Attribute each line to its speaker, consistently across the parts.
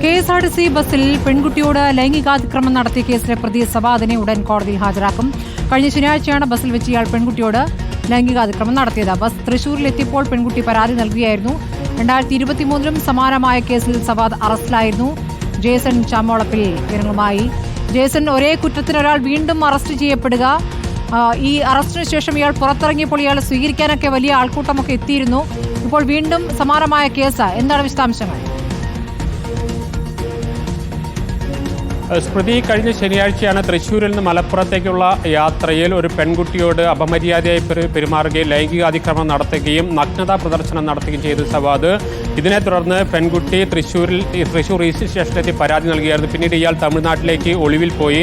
Speaker 1: K S R T C ബസ്സിൽ പെൺകുട്ടിയോട് ലൈംഗികാതിക്രമം നടത്തിയ കേസിലെ പ്രതി സവാദിനെ ഉടൻ കോടതിയിൽ ഹാജരാക്കും. കഴിഞ്ഞ ശനിയാഴ്ചയാണ് ബസ്സിൽ വെച്ച് ഇയാൾ പെൺകുട്ടിയോട് ലൈംഗികാതിക്രമം നടത്തിയത്. ബസ് തൃശൂരിലെത്തിയപ്പോൾ പെൺകുട്ടി പരാതി നൽകുകയായിരുന്നു രണ്ടായിരത്തി ഇരുപത്തിമൂന്നിലും സമാനമായ കേസിൽ സവാദ് അറസ്റ്റിലായിരുന്നു. ജേസൺ ചാമോളപ്പിൽ വിവരങ്ങളുമായി. ജേസൺ ഒരേ കുറ്റത്തിന് ഒരാൾ വീണ്ടും അറസ്റ്റ് ചെയ്യപ്പെടുക. ഈ അറസ്റ്റിന് ശേഷം ഇയാൾ പുറത്തിറങ്ങിയപ്പോൾ ഇയാൾ സ്വീകരിക്കാനൊക്കെ വലിയ ആൾക്കൂട്ടമൊക്കെ എത്തിയിരുന്നു. ഇപ്പോൾ വീണ്ടും സമാനമായ കേസ്. എന്താണ് വിശദാംശങ്ങൾ?
Speaker 2: സ്മൃതി കഴിഞ്ഞ ശനിയാഴ്ചയാണ് തൃശ്ശൂരിൽ നിന്ന് മലപ്പുറത്തേക്കുള്ള യാത്രയിൽ ഒരു പെൺകുട്ടിയോട് അപമര്യാദയായി പെരുമാറുകയും ലൈംഗികാതിക്രമം നടത്തുകയും നഗ്നതാ പ്രദർശനം നടത്തുകയും ചെയ്ത സവാദ്. ഇതിനെ തുടർന്ന് പെൺകുട്ടി തൃശ്ശൂരിൽ തൃശ്ശൂർ ഈസ്റ്റ് സ്റ്റേഷനിലെത്തി പരാതി നൽകിയായിരുന്നു. പിന്നീട് ഇയാൾ തമിഴ്നാട്ടിലേക്ക് ഒളിവിൽ പോയി.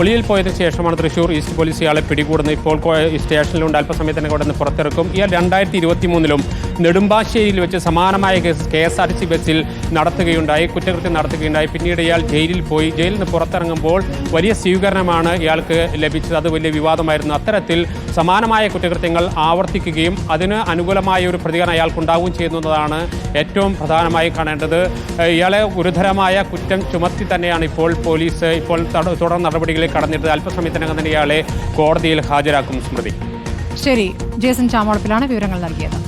Speaker 2: ഒളിയിൽ പോയതിനു ശേഷമാണ് തൃശ്ശൂർ ഈസ്റ്റ് പോലീസ് ഇയാളെ പിടികൂടുന്നത്. ഇപ്പോൾ സ്റ്റേഷനിലുണ്ട്. അല്പസമയത്തിന് അവിടെ നിന്ന് പുറത്തിറക്കും. ഇയാൾ രണ്ടായിരത്തി ഇരുപത്തി മൂന്നിലും നെടുമ്പാശ്ശേരിയിൽ വെച്ച് സമാനമായ case K S R T ബസ്സിൽ നടത്തുകയുണ്ടായി കുറ്റകൃത്യം നടത്തുകയുണ്ടായി. പിന്നീട് ഇയാൾ ജയിലിൽ പോയി. ജയിലിൽ നിന്ന് പുറത്തിറങ്ങുമ്പോൾ വലിയ സ്വീകരണമാണ് ഇയാൾക്ക് ലഭിച്ചത്. അത് വലിയ വിവാദമായിരുന്നു. അത്തരത്തിൽ സമാനമായ കുറ്റകൃത്യങ്ങൾ ആവർത്തിക്കുകയും അതിന് അനുകൂലമായ ഒരു പ്രതികരണം അയാൾക്കുണ്ടാവുകയും ചെയ്യുന്നതാണ് ഏറ്റവും പ്രധാനമായി കാണേണ്ടത്. ഇയാളെ ഗുരുതരമായ കുറ്റം ചുമത്തി തന്നെയാണ് ഇപ്പോൾ പോലീസ് ഇപ്പോൾ തട- തുടർ നടപടികളിൽ കടന്നിട്ട് അല്പസമയത്തിനകം തന്നെ ഇയാളെ കോടതിയിൽ ഹാജരാക്കും സ്മൃതി.
Speaker 1: ശരി. ജേസൺ ചാമോളപ്പിലാണ് വിവരങ്ങൾ നൽകിയത്.